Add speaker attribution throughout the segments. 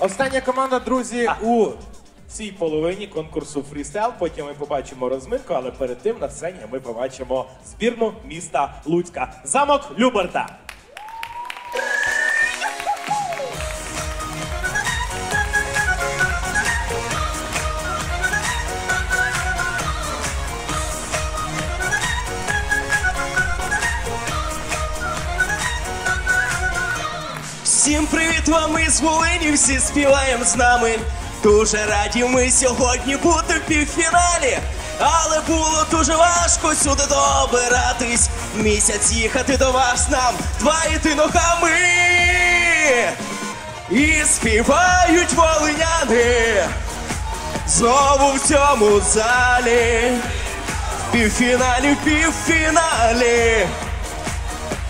Speaker 1: Остання команда, друзі, у цій половині конкурсу фрістайл. Потім ми побачимо розминку, але перед тим на сцені ми побачимо збірну міста Луцька. Замок Люберта.
Speaker 2: Всім привіт вам із Волині, всі співаємо з нами. Дуже раді ми сьогодні бути в півфіналі. Але було дуже важко сюди добиратись. Місяць їхати до вас нам, два йти ногами. І співають волиняни знову в цьому залі. В півфіналі, в півфіналі.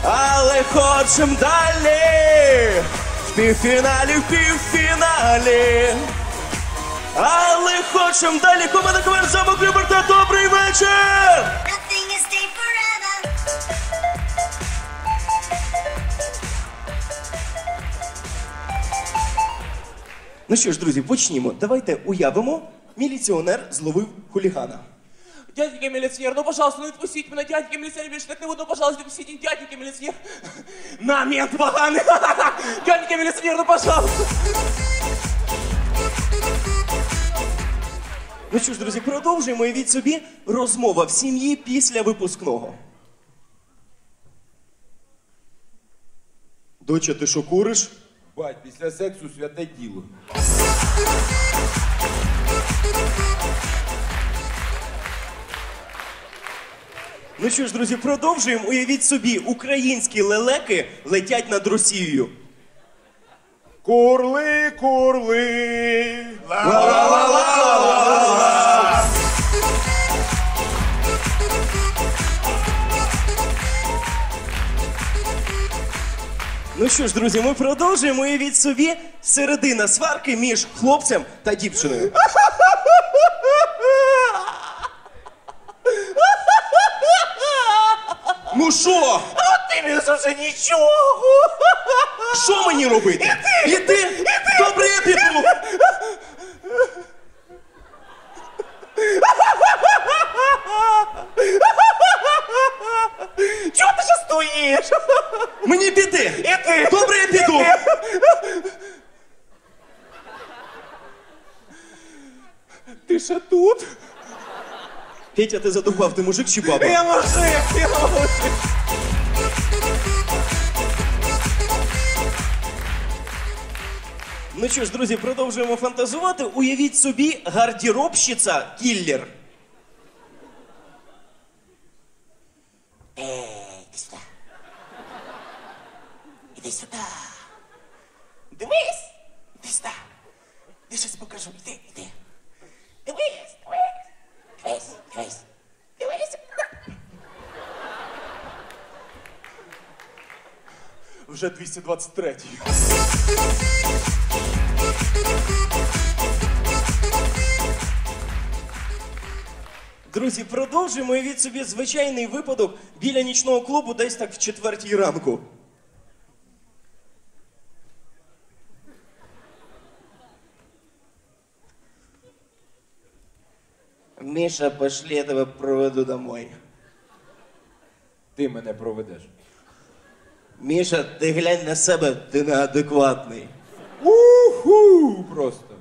Speaker 2: Але хочем далі. В півфіналі, в півфіналі. Але хочем далі. Команда КВН Замок Люберта. Добрий вечір! Ну що ж, друзі, почнімо. Давайте уявимо. Міліціонер зловив хулігана.
Speaker 3: Дяденька милиционер, ну пожалуйста, ну отпустите меня, дяденька милиционер, больше так не буду, ну пожалуйста, отпустите, дяденька милиционер. На, мент поганый. Дяденька милиционер, ну пожалуйста.
Speaker 2: Ну що ж, друзі, продовжуємо. Уявіть собі розмова в сім'ї після випускного. Доча, ти що куриш?
Speaker 1: Бать, після сексу святе діло.
Speaker 2: Ну що ж, друзі, продовжуємо. Уявіть собі, українські лелеки летять над Росією.
Speaker 1: Курли, курли.
Speaker 2: Ну що ж, друзі, ми продовжуємо. Уявіть собі середина сварки між хлопцем та дівчиною. Ну що?
Speaker 3: Ты мне уже ничего.
Speaker 2: Що мені робити? Іди! Добре, я піду!
Speaker 3: Чего ты сейчас стоишь?
Speaker 2: Мені піти!
Speaker 3: Іди!
Speaker 2: Добре, я піду!
Speaker 3: Ты же тут?
Speaker 2: Петя, ти задовбав, ти мужик чи баба?
Speaker 3: Я мужик, я мужик.
Speaker 2: Ну що ж, друзі, продовжуємо фантазувати. Уявіть собі, гардеробщиця кіллер.
Speaker 3: Іди сюди. Іди сюди. Дивись. Іди сюди. Я щось покажу. Іди, іди. Дивись, дивись. Дивись, дивись. Дивись.
Speaker 1: Вже 223-й.
Speaker 2: Друзі, продовжуємо. Уявіть собі звичайний випадок біля нічного клубу десь так в четвертій ранку. Миша, пошли, я тебе проведу домой.
Speaker 1: Ти мене проведеш.
Speaker 2: Міша, ти глянь на себе, ти неадекватний.
Speaker 1: Уху! Просто.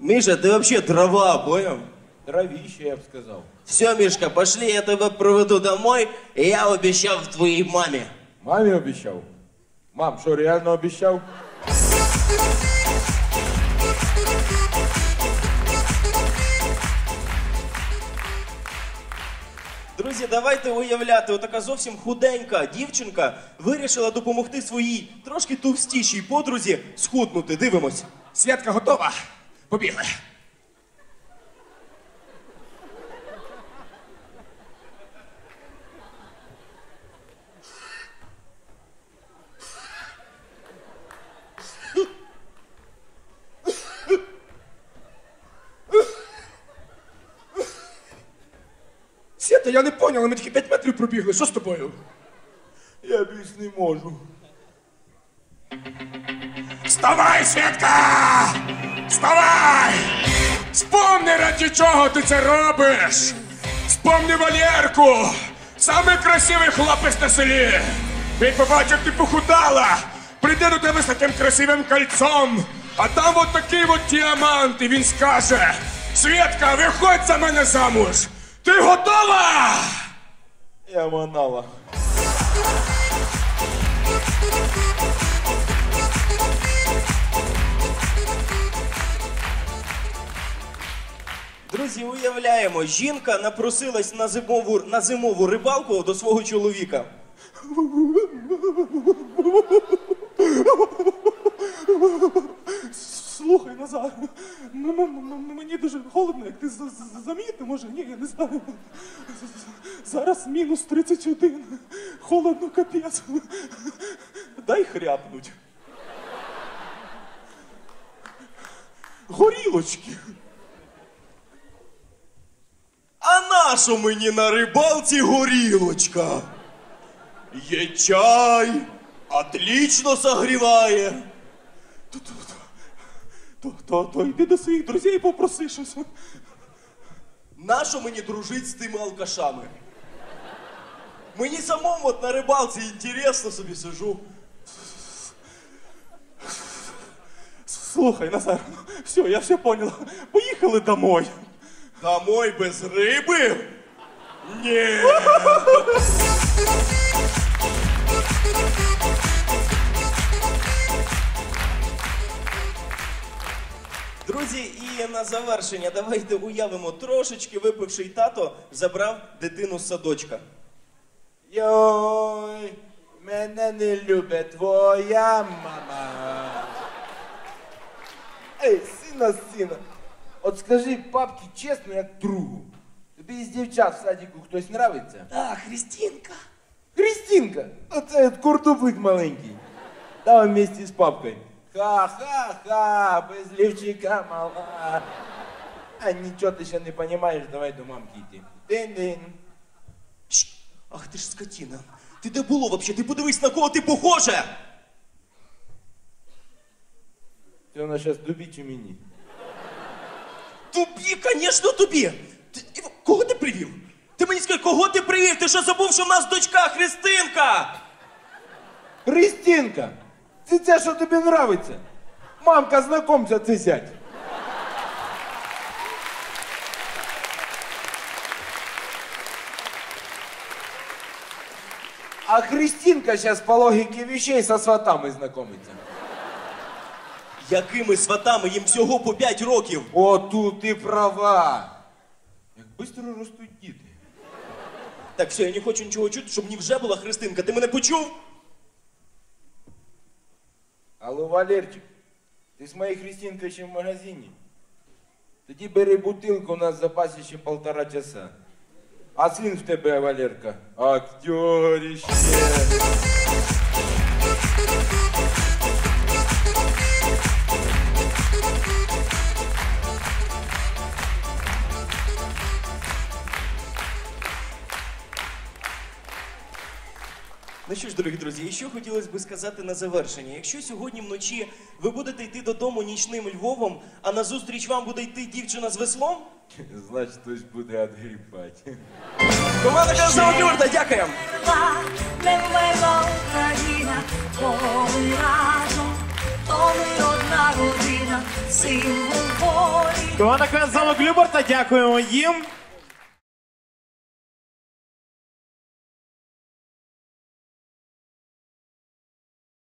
Speaker 2: Міша, ти взагалі трава, поняв?
Speaker 1: Травіще, я б сказав.
Speaker 2: Все, Мишка, пошли, я тебе проведу домой, і я обіцяв твоїй мамі.
Speaker 1: Мамі обіцяв. Мам, що реально обіцяв?
Speaker 2: Друзі, давайте уявляти, отака зовсім худенька дівчинка вирішила допомогти своїй трошки товстішій подрузі схуднути. Дивимось.
Speaker 1: Святка готова. Побігли. Свята, я не поняла, ми тільки 5 метрів пробігли. Що з тобою? Я більш не можу. Вставай, Святка!
Speaker 4: Вставай! Спомни, раді чого ти це робиш! Спомни Валєрку! Самий красивий хлопець на селі! Він побачив, ти похудала! Прийде до тебе з таким красивим кольцом! А там от такий от діамант, і він скаже: Свєтка, виходь за мене замуж! Ти готова?
Speaker 1: Я манала.
Speaker 2: Друзі, уявляємо, жінка напросилась на зимову, на зимову рибалку до свого чоловіка.
Speaker 3: Слухай, Назар, мені дуже холодно, як ти замітив, може, ні, я не знаю. Зараз мінус 31. Холодно, капець. Дай хряпнуть. Горілочки.
Speaker 2: А нащо мені на рибалці горілочка? Є чай, отлично согріває.
Speaker 3: То, то, то, то, то йди до своїх друзів і попроси щось.
Speaker 2: Нащо мені дружить з тими алкашами? Мені самому от на рибалці інтересно собі сижу.
Speaker 3: Слухай, Назар, все, я все понял. Поїхали домой.
Speaker 2: Домой без риби? Ні. І на завершення давайте уявимо, трошечки випивший тато забрав дитину з садочка.
Speaker 1: Йой, мене не любить твоя мама. Ей, сина, сина, от скажи папці чесно, як другу. Тобі із дівчат в садіку хтось нравиться?
Speaker 2: А, Христинка.
Speaker 1: Христинка, оце от куртупик маленький. Там вместе з папкою. Ха-ха-ха, без лівчика мала. А нічого ти ще не розумієш, давай до мамки йти. Дин-дин.
Speaker 2: Ах ти ж скотіна. Ти де було вообще? Ти подивись, на кого ти похоже!
Speaker 1: Це вона зараз тобі чи мені?
Speaker 2: Тобі, звісно, тобі. Ти, кого ти привів? Ти мені скажи, кого ти привів? Ти що забув, що в нас дочка Христинка?
Speaker 1: Христинка, це те, що тобі нравиться. Мамка, знакомься, ти сядь. А Христинка сейчас по логике вещей со сватами знакомиться.
Speaker 2: Якими сватами їм всього по 5 років?
Speaker 1: О, тут ти права. Як швидко ростуть діти.
Speaker 2: Так, все, я не хочу нічого чути, щоб мені вже була Христинка. Ти мене почув?
Speaker 1: Алло, Валерчик, ти з моєю Христинкою ще в магазині? Тоді бери бутилку, у нас в запасі ще полтора часа. А син в тебе, Валерка, актерище.
Speaker 2: Ну що ж, дорогі друзі, і що хотілося б сказати на завершення. Якщо сьогодні вночі ви будете йти додому нічним Львовом, а назустріч вам буде йти дівчина з веслом,
Speaker 1: Значить, хтось буде відгрібати.
Speaker 2: команда Казав Юрта, дякуємо!
Speaker 5: Не вмерла Україна, твій разом, то одна родина, символ волі.
Speaker 1: Команда Квест Замок дякуємо їм.